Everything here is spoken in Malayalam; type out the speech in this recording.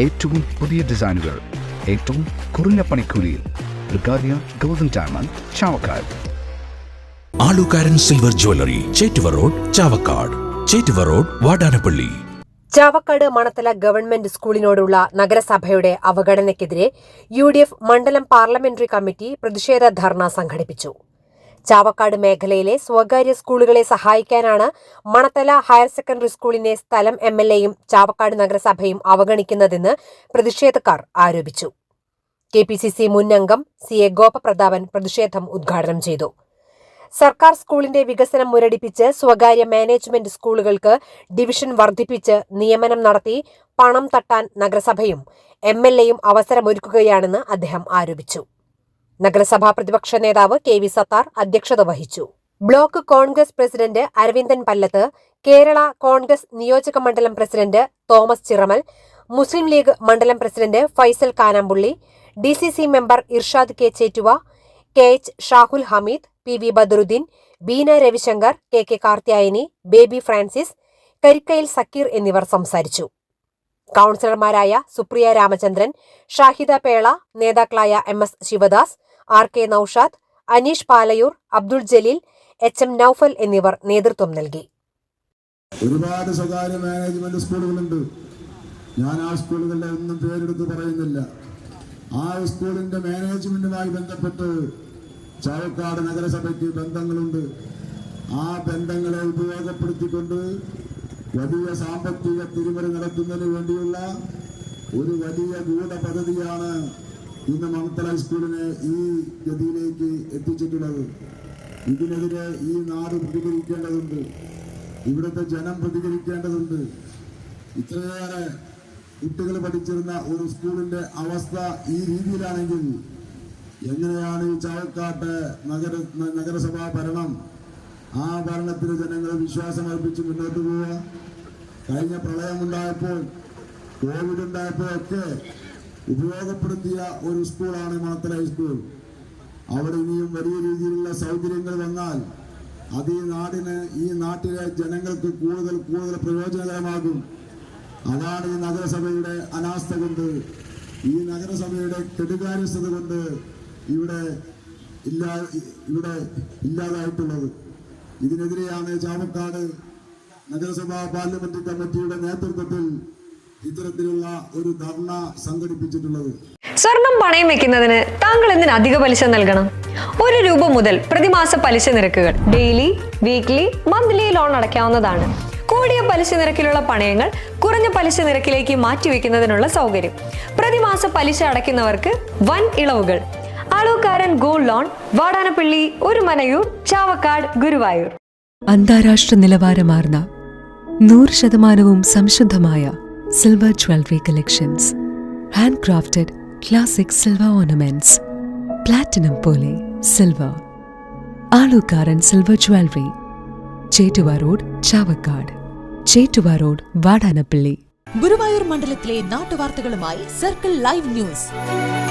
ഏറ്റവും പുതിയ ഡിസൈനുകൾ ഏറ്റവും കുറഞ്ഞ പണിക്കൂലിയിൽ ബ്രിഗാദിയ golden diamond Chavakkad. Alukkaran silver jewellery Chettuva road Chavakkad. Chettuva road Vadanappally. Chavakkad Manathala government സ്കൂളിനോടുള്ള നഗരസഭയുടെ അവഗണനയ്ക്കെതിരെ യു ഡി എഫ് മണ്ഡലം പാർലമെന്ററി കമ്മിറ്റി പ്രതിഷേധ ധർണ സംഘടിപ്പിച്ചു. ചാവക്കാട് മേഖലയിലെ സ്വകാര്യ സ്കൂളുകളെ സഹായിക്കാനാണ് മണത്തല ഹയർ സെക്കൻഡറി സ്കൂളിനെ സ്ഥലം എം എൽ എയും ചാവക്കാട് നഗരസഭയും അവഗണിക്കുന്നതെന്ന് പ്രതിഷേധക്കാർ ആരോപിച്ചു. കെ പി സി സി മുൻ അംഗം സി എ ഗോപപ്രതാപൻ പ്രതിഷേധം ഉദ്ഘാടനം ചെയ്തു. സർക്കാർ സ്കൂളിന്റെ വികസനം മുരടിപ്പിച്ച് സ്വകാര്യ മാനേജ്മെന്റ് സ്കൂളുകൾക്ക് ഡിവിഷൻ വർദ്ധിപ്പിച്ച് നിയമനം നടത്തി പണം തട്ടാൻ നഗരസഭയും എം എൽ എയും അവസരമൊരുക്കുകയാണെന്ന് അദ്ദേഹം ആരോപിച്ചു. നഗരസഭാ പ്രതിപക്ഷ നേതാവ് കെ വി സത്താർ അധ്യക്ഷത വഹിച്ചു. ബ്ലോക്ക് കോൺഗ്രസ് പ്രസിഡന്റ് അരവിന്ദൻ പല്ലത്ത് കേരള കോൺഗ്രസ് നിയോജക മണ്ഡലം പ്രസിഡന്റ് തോമസ് ചിറമൽ മുസ്ലിം ലീഗ് മണ്ഡലം president Faisal Kanampully D C C member Irshad K Chettuva K H Shahul Hameed P V Badaruddin Beena Ravishankar K K Karthyayani Baby Francis Karikkayil Zakir എന്നിവർ സംസാരിച്ചു. കൌൺസിലർമാരായ സുപ്രിയ രാമചന്ദ്രൻ ഷാഹിദ പേള നേതാക്കളായ M S Sivadas R K Noushad Aneesh Palayur Abdul Jaleel H M Noufal എന്നിവർ നേതൃത്വം നൽകി. ഒരുപാട് സ്വകാര്യ മാനേജ്മെന്റ് സ്കൂളുകളുണ്ട്. ഞാൻ ആ സ്കൂളുകളുടെ ഒന്നും പേരെടുത്ത് പറയുന്നില്ല. ആ സ്കൂളിന്റെ മാനേജ്മെന്റുമായി ബന്ധപ്പെട്ട് ചാവക്കാട് നഗരസഭയ്ക്ക് ബന്ധങ്ങളുണ്ട്. ആ ബന്ധങ്ങളെ ഉപയോഗപ്പെടുത്തിക്കൊണ്ട് വലിയ സാമ്പത്തിക തിരിമറി നടത്തുന്നതിന് വേണ്ടിയുള്ള ഒരു വലിയ ഗൂഢ പദ്ധതിയാണ് ഇന്ന് മണത്തല സ്കൂളിനെ ഈ ഗതിയിലേക്ക് എത്തിച്ചിട്ടുള്ളത്. ഇതിനെതിരെ ഈ നാട് പ്രതികരിക്കേണ്ടതുണ്ട്. ഇവിടുത്തെ ജനം പ്രതികരിക്കേണ്ടതുണ്ട്. ഇത്രയേറെ കുട്ടികൾ പഠിച്ചിരുന്ന ഒരു സ്കൂളിന്റെ അവസ്ഥ ഈ രീതിയിലാണെങ്കിൽ എങ്ങനെയാണ് ഈ ചാവക്കാട്ട് നഗര നഗരസഭാ ഭരണം? ആ ഭരണത്തിന് ജനങ്ങൾ വിശ്വാസം അർപ്പിച്ച് മുന്നോട്ട് പോവുക. കഴിഞ്ഞ പ്രളയമുണ്ടായപ്പോൾ കോവിഡ് ഉണ്ടായപ്പോഴൊക്കെ ഉപയോഗപ്പെടുത്തിയ ഒരു സ്കൂളാണ് മാത്തല ഹൈസ്കൂൾ അവിടെ ഇനിയും വലിയ രീതിയിലുള്ള സൗകര്യങ്ങൾ വന്നാൽ അത് ഈ നാടിന് ഈ നാട്ടിലെ ജനങ്ങൾക്ക് കൂടുതൽ കൂടുതൽ പ്രയോജനകരമാകും. അതാണ് ഈ നഗരസഭയുടെ അനാസ്ഥ കൊണ്ട് ഈ നഗരസഭയുടെ കെടുകാര്യസ്ഥത കൊണ്ട് ഇവിടെ ഇല്ലാ ഇവിടെ ഇല്ലാതായിട്ടുള്ളത്. ഇതിനെതിരെയാണ് ചാവക്കാട് നഗരസഭാ പാർലമെന്റ് കമ്മിറ്റിയുടെ നേതൃത്വത്തിൽ ഇത്തരത്തിലുള്ള ഒരു ധർണ സംഘടിപ്പിച്ചിട്ടുള്ളത്. സ്വർണം പണയം വെക്കുന്നതിന് താങ്കൾ എന്തിന് അധിക പലിശ നൽകണം? ഒരു രൂപ മുതൽ പ്രതിമാസ പലിശ നിരക്കുകൾ ഡെയിലി വീക്ക്ലി മന്ത്ലി ലോൺ അടയ്ക്കാവുന്നതാണ്. കൂടിയ പലിശ നിരക്കിലുള്ള പണയങ്ങൾ കുറഞ്ഞ പലിശ നിരക്കിലേക്ക് മാറ്റിവെക്കുന്നതിനുള്ള സൗകര്യം. പ്രതിമാസ പലിശ അടയ്ക്കുന്നവർക്ക് വൻ ഇളവുകൾ. അളവുകാരൻ ഗോൾഡ് ലോൺ വാടാനപ്പള്ളി ഒരു മനയൂർ ചാവക്കാട് ഗുരുവായൂർ. അന്താരാഷ്ട്ര നിലവാരമാർന്ന നൂറ് ശതമാനവും സംശുദ്ധമായ silver jewellery collections hand crafted classic silver ornaments platinum പോലെ silver silver jewellery Chettuva road Chavakkad Chettuva road Vadanappally Guruvayur മണ്ഡലത്തിലെ നാട്ടുവാർത്തകളുമായി സർക്കിൾ ലൈവ് ന്യൂസ്